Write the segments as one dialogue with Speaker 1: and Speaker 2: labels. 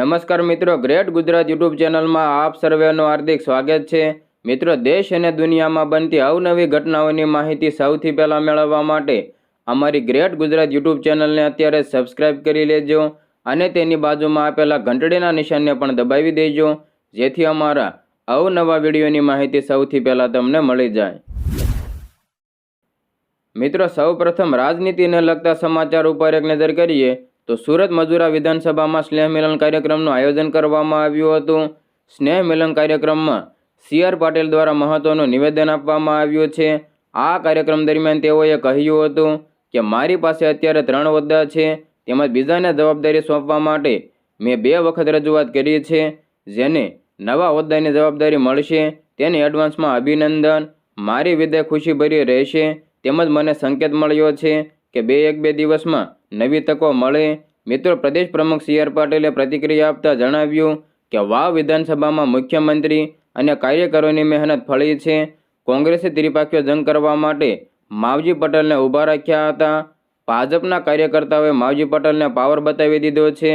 Speaker 1: નમસ્કાર મિત્રો, great Gujarat YouTube ચેનલમાં આપ સર્વેનું હાર્દિક સ્વાગત છે. મિત્રો, દેશ અને દુનિયામાં બનતી અવનવી ઘટનાઓની માહિતી સૌથી પહેલાં મેળવવા માટે અમારી ગ્રેટ ગુજરાત યુટ્યુબ ચેનલને અત્યારે સબસ્ક્રાઇબ કરી લેજો અને તેની બાજુમાં આપેલા ઘંટડીના નિશાનને પણ દબાવી દેજો, જેથી અમારા અવનવા વિડીયોની માહિતી સૌથી પહેલાં તમને મળી જાય. મિત્રો, સૌપ્રથમ રાજનીતિને લગતા સમાચાર ઉપર એક નજર કરીએ. તો સુરત મજૂરા વિધાનસભામાં સ્નેહ મિલન કાર્યક્રમનું આયોજન કરવામાં આવ્યું હતું. સ્નેહ મિલન કાર્યક્રમમાં સી આર પાટીલ દ્વારા મહત્વનું નિવેદન આપવામાં આવ્યું છે. આ કાર્યક્રમ દરમિયાન તેઓએ કહ્યું હતું કે, મારી પાસે અત્યારે ત્રણ હોદ્દા છે, તેમજ બીજાને જવાબદારી સોંપવા માટે મેં બે વખત રજૂઆત કરી છે. જેને નવા હોદ્દાની જવાબદારી મળશે, તેને એડવાન્સમાં અભિનંદન, મારી વિદાય ખુશીભરી રહેશે, તેમજ મને સંકેત મળ્યો છે. કે બે એક બે દિવસમાં નવી તકો મળે? મિત્રો, પ્રદેશ પ્રમુખ સી આર પાટીલે પ્રતિક્રિયા આપતા જણાવ્યું કે વાવ વિધાનસભામાં મુખ્યમંત્રી અને કાર્યકરોની મહેનત ફળી છે. કોંગ્રેસે ત્રિપાખીઓ જંગ કરવા માટે માવજી પટેલને ઊભા રાખ્યા હતા. ભાજપના કાર્યકર્તાઓએ માવજી પટેલને પાવર બતાવી દીધો છે.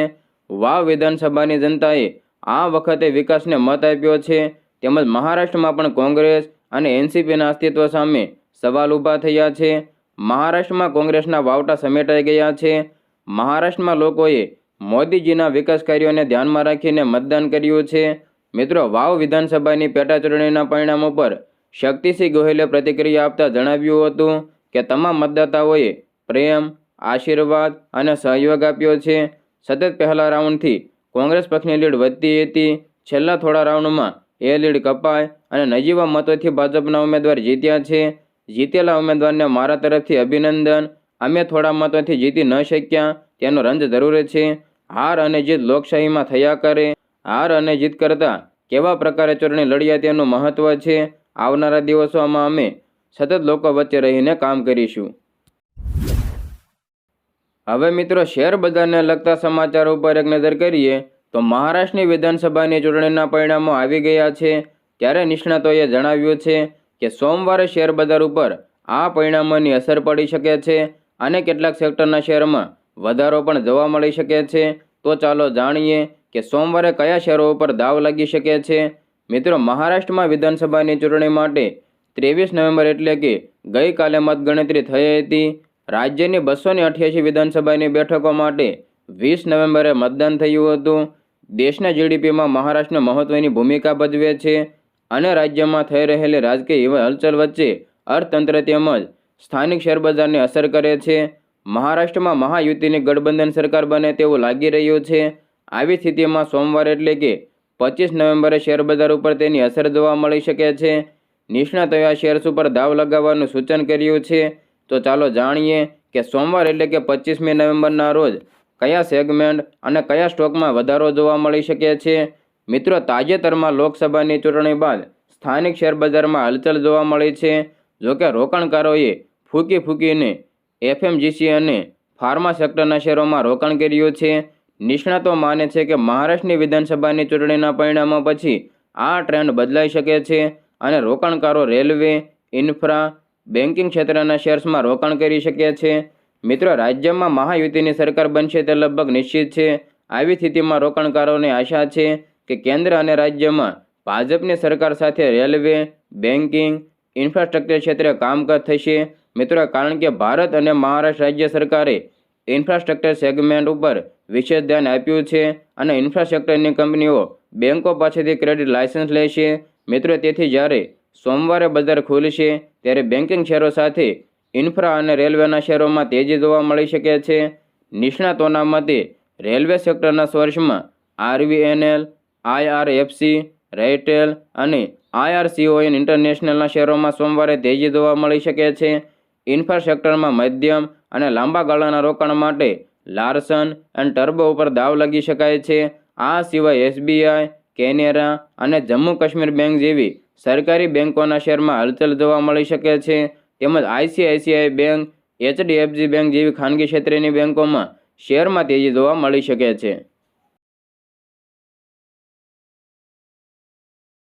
Speaker 1: વાવ વિધાનસભાની જનતાએ આ વખતે વિકાસને મત આપ્યો છે. તેમજ મહારાષ્ટ્રમાં પણ કોંગ્રેસ અને એનસીપીના અસ્તિત્વ સામે સવાલ ઊભા થયા છે. મહારાષ્ટ્રમાં કોંગ્રેસના વાવટા સમેટાઈ ગયા છે. મહારાષ્ટ્રમાં લોકોએ મોદીજીના વિકાસ કાર્યોને ધ્યાનમાં રાખીને મતદાન કર્યું છે. મિત્રો, વાવ વિધાનસભાની પેટાચૂંટણીના પરિણામો પર શક્તિસિંહ ગોહિલે પ્રતિક્રિયા આપતા જણાવ્યું હતું કે તમામ મતદાતાઓએ પ્રેમ, આશીર્વાદ અને સહયોગ આપ્યો છે. સતત પહેલા રાઉન્ડથી કોંગ્રેસ પક્ષની લીડ વધતી હતી. છેલ્લા થોડા રાઉન્ડમાં એ લીડ કપાય અને નજીવા મતોથી ભાજપના ઉમેદવાર જીત્યા છે. જીતેલા ઉમેદવારને મારા તરફથી અભિનંદન. અમે થોડા મતોથી જીતી ન શક્યા. તેનો રંજ જરૂર છે. હાર અને જીત લોકશાહીમાં થયા કરે. હાર અને જીત કરતાં કેવા પ્રકારે ચૂંટણી લડ્યા તેનું મહત્ત્વ છે. આવનારા દિવસોમાં અમે સતત લોકો વચ્ચે રહીને કામ કરીશું. હવે મિત્રો શેર બજારને લગતા સમાચાર ઉપર એક નજર કરીએ તો મહારાષ્ટ્રની વિધાનસભાની ચૂંટણીના પરિણામો આવી ગયા છે. ત્યારે નિષ્ણાતોએ જણાવ્યું છે કે સોમવારે શેરબજાર ઉપર આ પરિણામોની અસર પડી શકે છે અને કેટલાક સેક્ટરના શેરમાં વધારો પણ જોવા મળી શકે છે. તો ચાલો જાણીએ કે સોમવારે કયા શેરો ઉપર દાવ લાગી શકે છે. મિત્રો, મહારાષ્ટ્રમાં વિધાનસભાની ચૂંટણી માટે ત્રેવીસ નવેમ્બર એટલે કે ગઈકાલે મતગણતરી થઈ હતી. રાજ્યની બસો ને અઠ્યાસી વિધાનસભાની બેઠકો માટે વીસ નવેમ્બરે મતદાન થયું હતું. દેશના જીડીપીમાં મહારાષ્ટ્ર મહત્ત્વની ભૂમિકા ભજવે છે. અને રાજ્યમાં થઈ રહેલી રાજકીય હલચલ વચ્ચે અર્થતંત્ર તેમજ સ્થાનિક શેરબજારને અસર કરે છે. મહારાષ્ટ્રમાં મહાયુતિની ગઠબંધન સરકાર બને તેવું લાગી રહ્યું છે. આવી સ્થિતિમાં સોમવાર એટલે કે પચીસ નવેમ્બરે શેરબજાર ઉપર તેની અસર જોવા મળી શકે છે. નિષ્ણાતોએ આ શેર્સ ઉપર દાવ લગાવવાનું સૂચન કર્યું છે. તો ચાલો જાણીએ કે સોમવાર એટલે કે પચીસમી નવેમ્બરના રોજ કયા સેગમેન્ટ અને કયા સ્ટોકમાં વધારો જોવા મળી શકે છે. મિત્રો, તાજેતરમાં લોકસભાની ચૂંટણી બાદ સ્થાનિક શેરબજારમાં હલચલ જોવા મળી છે. જોકે રોકાણકારોએ ફૂંકી ફૂંકીને એફએમજીસી અને ફાર્મા સેક્ટરના શેરોમાં રોકાણ કર્યું છે. નિષ્ણાતો માને છે કે મહારાષ્ટ્રની વિધાનસભાની ચૂંટણીના પરિણામો પછી આ ટ્રેન્ડ બદલાઈ શકે છે અને રોકાણકારો રેલવે, ઇન્ફ્રા, બેન્કિંગ ક્ષેત્રના શેર્સમાં રોકાણ કરી શકે છે. મિત્રો, રાજ્યમાં મહાયુતિની સરકાર બનશે તે લગભગ નિશ્ચિત છે. આવી સ્થિતિમાં રોકાણકારોને આશા છે કે કેન્દ્ર અને રાજ્યમાં ભાજપની સરકાર સાથે રેલવે, બેન્કિંગ, ઇન્ફ્રાસ્ટ્રક્ચર ક્ષેત્રે કામકાજ થશે. મિત્રો, કારણ કે ભારત અને મહારાષ્ટ્ર રાજ્ય સરકારે ઇન્ફ્રાસ્ટ્રક્ચર સેગમેન્ટ ઉપર વિશેષ ધ્યાન આપ્યું છે અને ઇન્ફ્રાસ્ટ્રક્ચરની કંપનીઓ બેન્કો પાસેથી ક્રેડિટ લાયસન્સ લેશે મિત્રો, તેથી જ્યારે સોમવારે બજાર ખુલશે, ત્યારે બેન્કિંગ શેરો સાથે ઇન્ફ્રા અને રેલવેના શેરોમાં તેજી જોવા મળી શકે છે. નિષ્ણાતોના મતે, રેલવે સેક્ટરના વર્ષમાં આરવીએનએલ આઈઆરએફસી, રેટેલ અને આઈઆરસીઓએન ઇન્ટરનેશનલના શેરોમાં સોમવારે તેજી જોવા મળી શકે છે. ઇન્ફ્રાસ્ટ્રક્ચરમાં મધ્યમ અને લાંબા ગાળાના રોકાણ માટે લાર્સન એન્ડ ટર્બો ઉપર દાવ લગી શકાય છે. આ સિવાય એસબીઆઈ, કેનેરા અને જમ્મુ કાશ્મીર બેંક જેવી સરકારી બેંકોના શેરમાં હલચલ જોવા મળી શકે છે. તેમજ આઈસીઆઈસીઆઈ બેંક, એચડીએફસી બેંક જેવી ખાનગી ક્ષેત્રની બેંકોમાં શેરમાં તેજી જોવા મળી શકે છે.